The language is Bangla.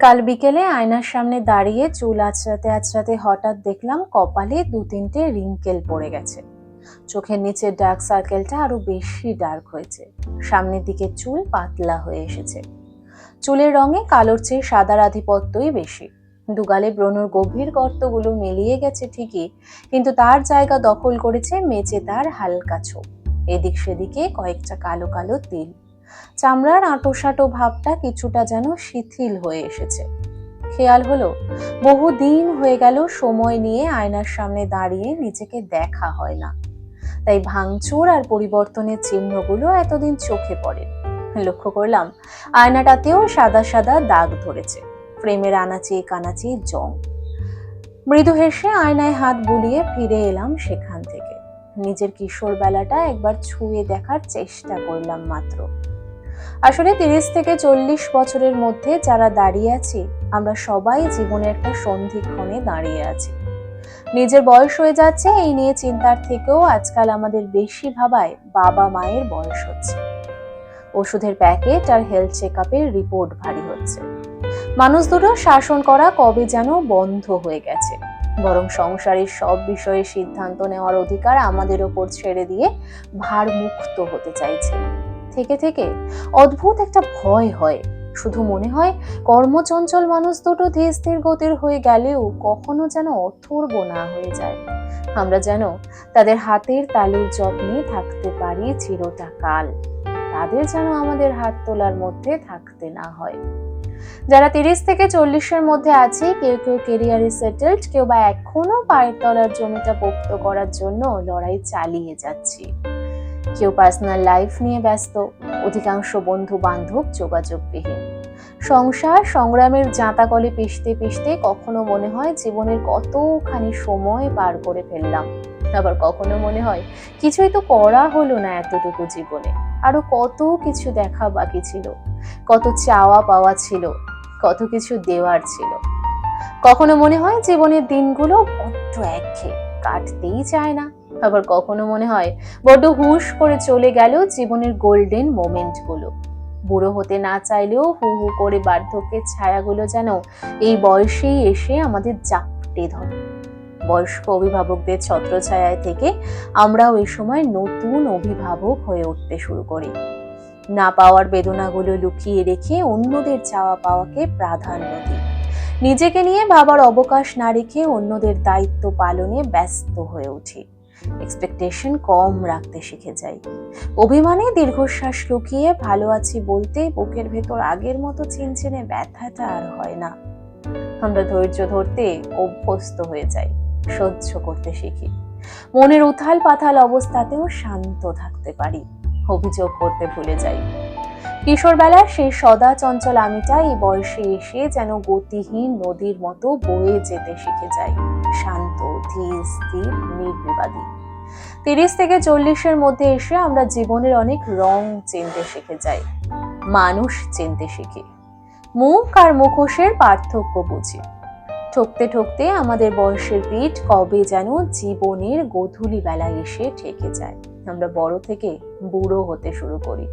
কাল বিকেলে আয়নার সামনে দাঁড়িয়ে চুল আঁচড়াতে আঁচড়াতে হঠাৎ দেখলাম কপালে দু তিনটে রিঙ্কেল পড়ে গেছে। চোখের নিচে ডার্ক সার্কেলটা আরও বেশি ডার্ক হয়েছে। সামনের দিকে চুল পাতলা হয়ে এসেছে। চুলের রঙে কালোর চেয়ে সাদার আধিপত্যই বেশি। দুগালে ব্রণর গভীর গর্তগুলো মিলিয়ে গেছে ঠিকই, কিন্তু তার জায়গা দখল করেছে মেচে তার হালকা ছোপ। এদিক সেদিকে কয়েকটা কালো কালো তিল। চামড়ার আঁটোসাঁটো ভাবটা কিছুটা যেন শিথিল হয়ে এসেছে। খেয়াল হলো বহু দিন হয়ে গেল সময় নিয়ে আয়নার সামনে দাঁড়িয়ে নিজেকে দেখা হয় না। তাই ভাঙচুর আর পরিবর্তনের চিহ্নগুলো এতদিন চোখে পড়ে। লক্ষ্য করলাম, আয়নাটাতেও সাদা সাদা দাগ ধরেছে, ফ্রেমের আনাচি কানাচি জং। মৃদু হেসে আয়নায় হাত বুলিয়ে ফিরে এলাম সেখান থেকে। নিজের কিশোর বেলাটা একবার ছুঁয়ে দেখার চেষ্টা করলাম মাত্র। আসলে তিরিশ থেকে চল্লিশ বছরের মধ্যে যারা দাঁড়িয়ে আছি, আমরা সবাই জীবনে একটা সন্ধিক্ষণে দাঁড়িয়ে আছি। নিজের বয়স হয়ে যাচ্ছে, এই নিয়ে চিন্তার থেকেও আজকাল আমাদের বেশি ভাবায় বাবা মায়ের বয়স হচ্ছে। ওষুধের প্যাকেট আর হেলথ চেক আপের রিপোর্ট ভারী হচ্ছে। মানুষ দুটো শাসন করা কবে যেন বন্ধ হয়ে গেছে। বরং সংসারের সব বিষয়ে সিদ্ধান্ত নেওয়ার অধিকার আমাদের ওপর ছেড়ে দিয়ে ভার মুক্ত হতে চাইছে। থেকে থেকে অদ্ভুত একটা ভয় হয়। শুধু মনে হয় কর্মচঞ্চল মানুষ দুটো ধীর গতির হয়ে গেলেও কখনো যেন অথর্ব না হয়ে যায়। আমরা যেন তাদের হাতের তালুর যত্নে থাকতে পারি চিরটা কাল তাদের যেন আমাদের হাত তোলার মধ্যে থাকতে না হয়। যারা তিরিশ থেকে চল্লিশের মধ্যে আছে, কেউ কেউ কেরিয়ারে সেটেলড কেউ বা এখনও পায়ের তলার জমিটা পোক্ত করার জন্য লড়াই চালিয়ে যাচ্ছি। কেউ পার্সোনাল লাইফ নিয়ে ব্যস্ত, অধিকাংশ বন্ধু বান্ধব যোগাযোগবিহীন। সংসার সংগ্রামের জাঁতাকলে পিষতে পিষতে কখনো মনে হয় জীবনের কতখানি সময় পার করে ফেললাম। আবার কখনো মনে হয় কিছুই তো করা হলো না এতটুকু জীবনে। আরও কত কিছু দেখা বাকি ছিল। কত চাওয়া পাওয়া ছিল। কত কিছু দেওয়ার ছিল। কখনো মনে হয় জীবনের দিনগুলো বড্ড একঘেয়ে কাটতেই চায় না? আবার কখনো মনে হয় বড্ড হুশ করে চলে গেল জীবনের গোল্ডেন মোমেন্টগুলো বুড়ো হতে না চাইলেও হু হু করে বার্ধক্যের ছায়াগুলো যেন এই বয়সেই এসে আমাদের জাপটে ধরে। বয়স্ক অভিভাবকদের ছত্রছায়ায় থেকে আমরাও এই সময় নতুন অভিভাবক হয়ে উঠতে শুরু করি। না পাওয়ার বেদনাগুলো লুকিয়ে রেখে অন্যদের চাওয়া পাওয়াকে প্রাধান্য দিই। নিজেকে নিয়ে ভাবার অবকাশ না রেখে অন্যদের দায়িত্ব পালনে ব্যস্ত হয়ে উঠি। এক্সপেকটেশন কম রাখতে শিখে যাই। অভিমানে দীর্ঘশ্বাস লুকিয়ে ভালো আছি বলতে বুকের ভেতর আগের মতো চিনচিনে ব্যথাটা আর হয় না। আমরা ধৈর্য ধরতে অভ্যস্ত হয়ে যাই, সহ্য করতে শিখি। মনের উথাল পাথাল অবস্থাতেও শান্ত থাকতে পারি, অভিযোগ করতে ভুলে যাই। কিশোরবেলার সেই সদা চঞ্চল আমিটা এই বয়সে এসে যেন গতিহীন নদীর মতো বয়ে যেতে শিখে যায়। শান্ত, ধীর, স্থির, নির্বিবাদী। তিরিশ থেকে চল্লিশের মধ্যে এসে আমরা জীবনের অনেক রং চিনতে শিখে যাই, মানুষ চিনতে শিখি। মুখ আর মুখোশের পার্থক্য বুঝি। ঠকতে ঠকতে আমাদের বয়সের পিঠ কবে যেন জীবনের গধূলি বেলায় এসে ঠেকে যায়। আমরা বড় থেকে বুড়ো হতে শুরু করি।